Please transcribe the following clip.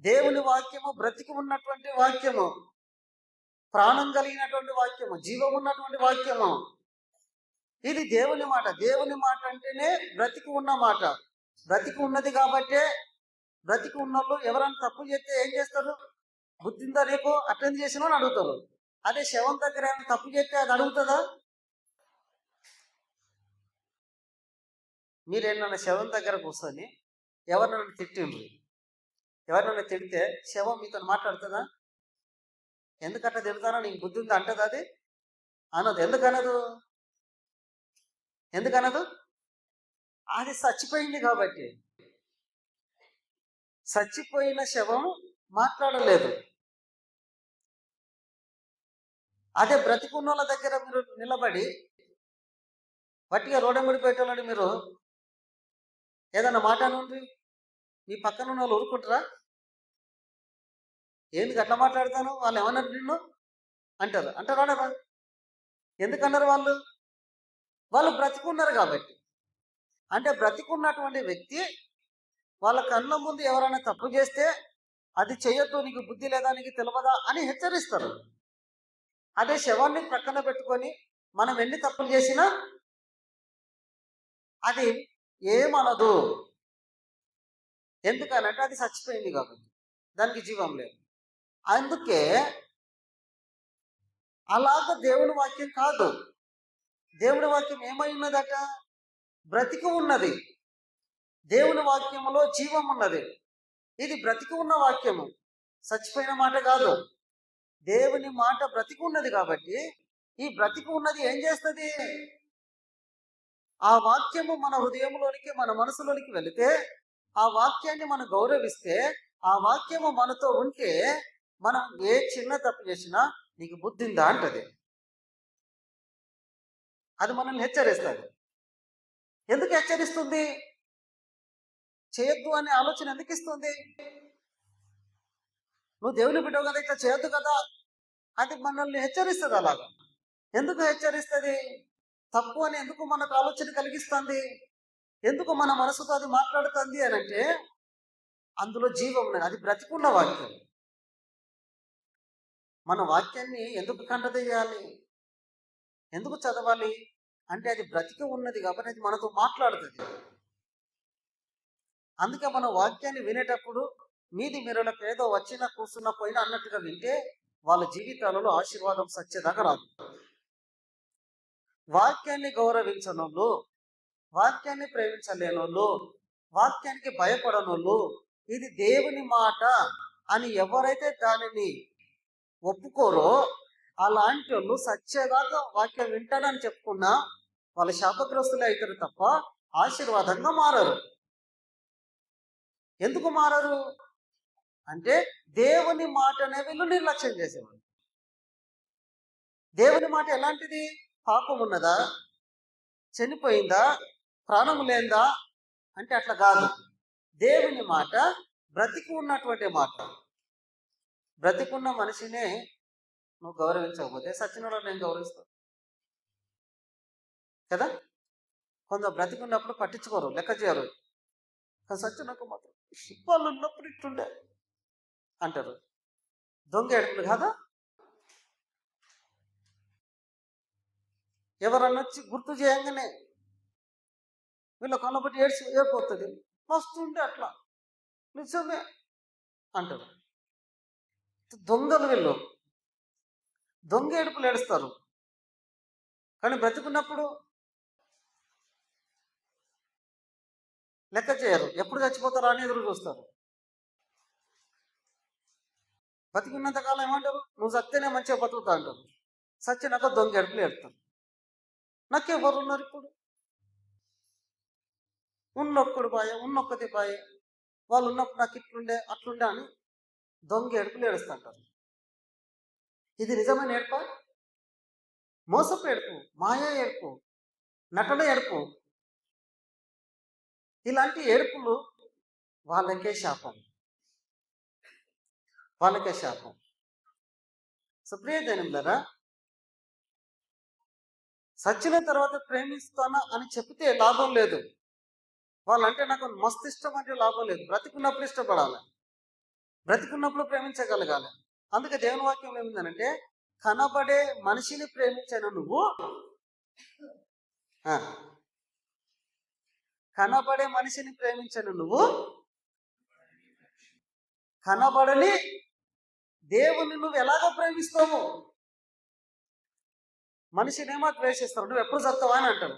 దేవుని వాక్యము బ్రతికి ఉన్నటువంటి వాక్యము ప్రాణం కలిగినటువంటి వాక్యము జీవం ఉన్నటువంటి వాక్యము. ఇది దేవుని మాట. దేవుని మాట అంటేనే బ్రతికి ఉన్న మాట. బ్రతికి ఉన్నది కాబట్టే బ్రతికి ఉన్నోళ్ళు ఎవరైనా తప్పు చేస్తే ఏం చేస్తారు? బుద్ధిందా రేపు అటెండ్ చేసిన అని అడుగుతారు. అదే శవం దగ్గర ఏమైనా తప్పు చేస్తే అది అడుగుతుందా? మీరేమన్నా శవం దగ్గర కూర్చొని ఎవరినైనా తిట్టిండ్రు? ఎవరినైనా తిడితే శవం మీతో మాట్లాడుతుందా? ఎందుకట్లా తిడతానో నీకు బుద్ధి ఉందా అంటది అది? అనదు. ఎందుకనదు? ఎందుకనదు? అది చచ్చిపోయింది కాబట్టి. చచ్చిపోయిన శవం మాట్లాడలేదు. అదే బ్రతికున్న వాళ్ళ దగ్గర మీరు నిలబడి వట్టిగా రోడమిడి పెట్టాలని మీరు ఏదన్నా మాట అనుండ్రి? మీ పక్కన ఉన్న వాళ్ళు ఊరుకుంటారా? ఎందుకు అట్లా మాట్లాడతాను? వాళ్ళు ఏమన్నారు నిన్ను? అంటారు. అంటారు అనరా ఎందుకన్నారు వాళ్ళు? వాళ్ళు బ్రతికున్నారు కాబట్టి. అంటే బ్రతికున్నటువంటి వ్యక్తి వాళ్ళ కళ్ళ ముందు ఎవరైనా తప్పు చేస్తే అది చేయొద్దు నీకు బుద్ధి లేదా నీకు తెలియదా అని హెచ్చరిస్తారు. అదే శవాన్ని ప్రక్కన పెట్టుకొని మనం ఎన్ని తప్పులు చేసినా అది ఏమనదు. ఎందుకనంటే అది చచ్చిపోయింది కాబట్టి. దానికి జీవం లేదు. అందుకే అలాగ దేవుని వాక్యం కాదు. దేవుని వాక్యం ఏమై ఉన్నదట బ్రతికి ఉన్నది. దేవుని వాక్యములో జీవం ఉన్నది. ఇది బ్రతికి ఉన్న వాక్యము. చచ్చిపోయిన మాట కాదు. దేవుని మాట బ్రతికి ఉన్నది కాబట్టి ఈ బ్రతికి ఉన్నది ఏం చేస్తుంది? ఆ వాక్యము మన హృదయంలోనికి మన మనసులోనికి వెళితే ఆ వాక్యాన్ని మనం గౌరవిస్తే ఆ వాక్యము మనతో ఉంటే మనం ఏ చిన్న తప్పు చేసినా నీకు బుద్ధి ఉందా అంటది. అది మనల్ని హెచ్చరిస్తుంది. ఎందుకు హెచ్చరిస్తుంది? చేయొద్దు అనే ఆలోచన ఎందుకు ఇస్తుంది? నువ్వు దేవుని బిడ్డవు కదా ఇట్లా చేయొద్దు కదా. అది మనల్ని హెచ్చరిస్తుంది అలాగా. ఎందుకు హెచ్చరిస్తుంది? తప్పు అని ఎందుకు మనకు ఆలోచన కలిగిస్తుంది? ఎందుకు మన మనసుతో అది మాట్లాడుతుంది అని అంటే అందులో జీవం ఉన్నది. అది బ్రతికున్న వాక్యం. మన వాక్యాన్ని ఎందుకు కంటదేయాలి ఎందుకు చదవాలి? అంటే అది బ్రతికి ఉన్నది కాబట్టి అది మనతో మాట్లాడుతుంది. అందుకే మన వాక్యాన్ని వినేటప్పుడు మీది మీరులకు ఏదో వచ్చినా కూర్చున్నా పోయినా అన్నట్టుగా వింటే వాళ్ళ జీవితాలలో ఆశీర్వాదం సత్యదాకా రాదు. వాక్యాన్ని గౌరవించనోళ్ళు వాక్యాన్ని ప్రేమించలేనోళ్ళు వాక్యానికి భయపడనోళ్ళు ఇది దేవుని మాట అని ఎవరైతే దానిని ఒప్పుకోరో? అలాంటి వాళ్ళు సత్యదాకా వాక్యం వింటాడని చెప్పుకున్నా వాళ్ళ శాపగ్రస్తులే అవుతారు తప్ప ఆశీర్వాదంగా మారరు. ఎందుకు మారరు? అంటే దేవుని మాట అనే వీళ్ళు నిర్లక్ష్యం చేసేవాళ్ళు. దేవుని మాట ఎలాంటిది? పాపం ఉన్నదా? చనిపోయిందా? ప్రాణం లేందా? అంటే అట్లా కాదు. దేవుని మాట బ్రతికి ఉన్నటువంటి మాట. బ్రతికున్న మనిషినే నువ్వు గౌరవించకపోతే సచ్చినలో నేను గౌరవిస్తాను. కదా? కొందరు బ్రతికున్నప్పుడు పట్టించుకోరు లెక్క చేయరు. కానీ సచ్చినకు మాత్రం వాళ్ళు ఉన్నప్పుడు ఇట్టుండే అంటారు. దొంగ ఎడుపులు కాదా? ఎవరన్నా వచ్చి గుర్తు చేయంగానే వీళ్ళ కళ్ళబట్టి ఏడ్చి ఏడిపోతుంది మస్తు ఉంటే అట్లా. నిజమే అంటారు. దొంగలు వీళ్ళు. దొంగ ఏడుపులు ఏడుస్తారు. కానీ బ్రతుకున్నప్పుడు లెక్క చేయరు. ఎప్పుడు చచ్చిపోతారా అని ఎదురు చూస్తారు. బతికినంత కాలం ఏమంటారు? నువ్వు చస్తేనే మంచిగా బతుకుతా అంటారు. సచ్చినాక దొంగ ఎడుపులు ఏడుతారు నాకెవరు ఉన్నారు ఇప్పుడు? ఉన్నొక్కడు పాయ ఉన్నొక్కది పాయ వాళ్ళు ఉన్నప్పుడు నాకు ఇట్లుండే అట్లుండే అని దొంగ ఏడుపులు ఏడుస్తుంటారు. ఇది నిజమైన ఏడుప? మోసపు ఏడుపు మాయా ఏడుపు నటన ఏడుపు. ఇలాంటి ఏడుపులు వాళ్ళకే శాపం. వాళ్ళకే శాపం. సుప్రియజనంలరా సచ్చిన తర్వాత ప్రేమిస్తానా అని చెప్తే లాభం లేదు. వాళ్ళంటే నాకు మస్తు ఇష్టం అంటే లాభం లేదు. బ్రతికున్నప్పుడు ఇష్టపడాలి. బ్రతికున్నప్పుడు ప్రేమించగలగాలి. అందుకే దేవుని వాక్యం ఏమిందనంటే కనబడే మనిషిని ప్రేమించను నువ్వు. కనబడే మనిషిని ప్రేమించను నువ్వు. కనబడని దేవుని నువ్వు ఎలాగ ప్రేమిస్తావు? మనిషిని ఏమో ద్వేషిస్తావు? నువ్వు ఎప్పుడు చస్తావా అని అంటావు